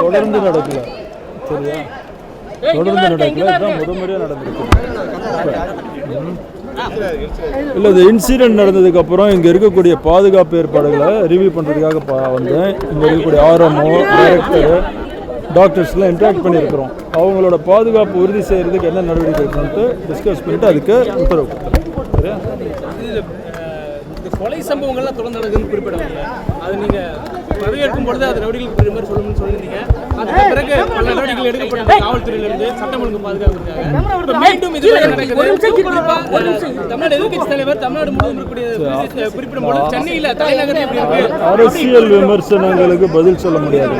தொடர்ந்து நடக்கல. சரியா? தொடர்ந்து நடக்கல. இதுதான் முத முறையாக நடந்திருக்கு. இல்லை இந்த இன்சிடென்ட் நடந்ததுக்கு அப்புறம் இங்கே இருக்கக்கூடிய பாதுகாப்பு ஏற்பாடுகளை ரிவ்யூ பண்ணுறதுக்காக பா வந்தேன். இங்கே இருக்கக்கூடிய ஆர்எம்ஓ டைரக்டர் டாக்டர்ஸ்லாம் இன்ட்ராக்ட் பண்ணியிருக்கிறோம். அவங்களோட பாதுகாப்பு உறுதி செய்கிறதுக்கு என்ன நடவடிக்கை எடுக்கணும்ட்டு டிஸ்கஸ் பண்ணிட்டு அதுக்கு உத்தரவு கொடுத்தேன் கொலை சம்பவங்கள்லாம் தொடர்ந்து நடக்குதுன்னு குறிப்பிடுவாங்க அது நீங்க பதவியேற்கும் பொழுது அது நடவடிக்கைகள் பெரிய மாதிரி சொல்லணும்னு சொல்லியிருந்தீங்க. அதுக்கு பிறகு பல நடவடிக்கைகள் எடுக்கப்பட்ட காவல்துறையிலிருந்து சட்டம் ஒழுங்கு பாதுகாப்புக்காக மீண்டும் இது தமிழ்நாடு எதிர்க்கட்சி தலைவர் தமிழ்நாடு முழுவதும் இருக்கக்கூடிய குறிப்பிடும் பொழுது சென்னையில தலைநகரம் எப்படி இருக்கு? அரசியல் விமர்சனங்களுக்கு பதில் சொல்ல முடியாது.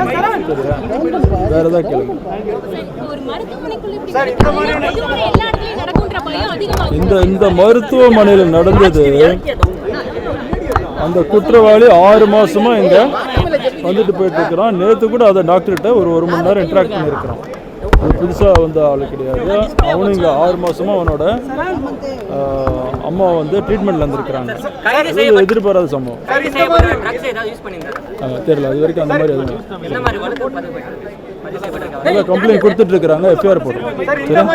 வேற ஏதாவது கேளுங்க. ஒரு மருத்துவமனைக்குள்ள இப்படி நடக்குது. மருத்துவமனை எல்லா இடத்துலயும் நடக்குன்ற பயம் அதிகமாகுது. இந்த இந்த மருத்துவமனையில் நடந்தது அந்த குற்றவாளி ஆறு மாசமா இங்க வந்துட்டு போயிட்டு இருக்கிறான் நேற்று கூட அதை டாக்டர்கிட்ட ஒரு ஒரு மணி நேரம் இன்ட்ராக்ட் பண்ணியிருக்கிறான். அது புதுசாக வந்த ஆள் கிடையாது. அவனும் இங்கே ஆறு மாசமா அவனோட அம்மா வந்து ட்ரீட்மெண்ட்ல இருந்திருக்கிறாங்க. இது எதிர்பாராத சம்பவம். தெரியல. அது வரைக்கும் அந்த மாதிரி எதுவும் அதான் கம்ப்ளைண்ட் கொடுத்துட்டு இருக்கிறாங்க எஃப்ஐஆர் போடுறோம் சார், இது வந்து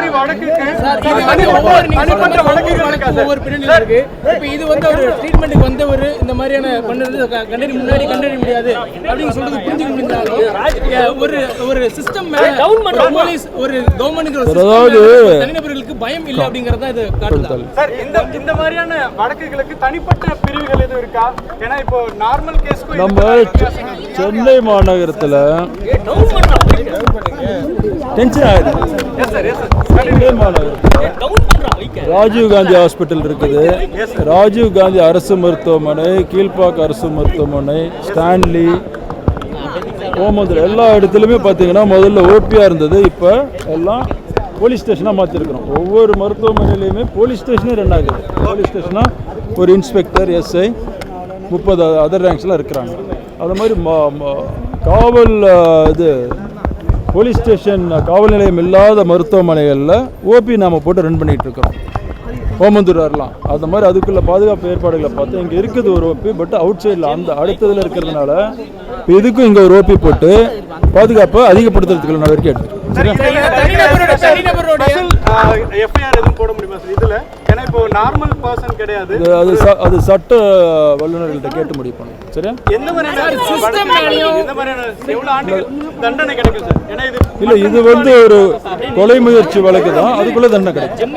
ஒவ்வொரு பின்னணியில் இருக்கு. இப்ப இது வந்து ஒரு ட்ரீட்மெண்ட்டுக்கு வந்தவர் இந்த மாதிரியான பண்ணது க- கண்டறி முன்னாடி கண்டறிய முடியாது அப்படின்னு சொல்றது புரிஞ்சுக்க முடிந்தாலும் ஒரு ஒரு சிஸ்டம் போலீஸ் ஒரு அதாவது- system தனிநபர்களுக்கு பயம் இல்லை அப்படிங்கறத இது காட்டுதா? சார் இந்த இந்த மாதிரியான வழக்குகளுக்கு தனிப்பட்ட பிரிவுகள் எதுவும் இருக்கா? ஏன்னா இப்போ நார்மல் கேஸ்க்கு நம்ம சென்னை மாநகரத்தில் டென்ஷன் ஆகுது. ராஜீவ் காந்தி ஹாஸ்பிட்டல் இருக்குது. ராஜீவ் காந்தி அரசு மருத்துவமனை கீழ்ப்பாக்க அரசு மருத்துவமனை ஸ்டான்லி ஓமந்தூர் எல்லா இடத்துலையுமே பார்த்தீங்கன்னா முதல்ல ஓபியாக இருந்தது. இப்போ எல்லாம் போலீஸ் ஸ்டேஷனாக மாற்றிருக்கிறோம் ஒவ்வொரு மருத்துவமனையிலையுமே போலீஸ் ஸ்டேஷனே ரன் ஆகுது. போலீஸ் ஸ்டேஷனாக ஒரு இன்ஸ்பெக்டர் எஸ்ஐ முப்பது அதர் ரேங்க்ஸ்லாம் இருக்கிறாங்க. அது மாதிரி காவல் இது போலீஸ் ஸ்டேஷன் காவல் நிலையம் இல்லாத மருத்துவமனைகளில் ஓபி நாம் போட்டு ரன் பண்ணிகிட்டு இருக்கிறோம் ஓமந்தூர் வரலாம். அந்த மாதிரி அதுக்குள்ள பாதுகாப்பு ஏற்பாடுகளை பார்த்து இங்கே இருக்குது ஒரு ஓபி பட் அவுட் சைடில் அந்த அடுத்ததில் இருக்கிறதுனால இதுக்கும் இங்கே ஒரு ஓபி போட்டு பாதுகாப்பை அதிகப்படுத்துறதுக்குள்ள நடவடிக்கை எடுத்துருக்கோம் எஃப்ஐஆர் எதுவும் போட முடியுமா சார் இதுல ஏன்னா இப்போ நார்மல் பர்சன் கிடையாது. அது ச- அது சட்ட வல்லுநர்கள்ட்ட கேட்டு முடிவு பண்ணணும். சரியா? எந்த மாதிரியான தண்டனை கிடைக்கும் சார் ஏன்னா இது இல்லை இது வந்து ஒரு கொலை முயற்சி வழக்கு தான். அதுக்குள்ளே தண்டனை கிடைக்கும்.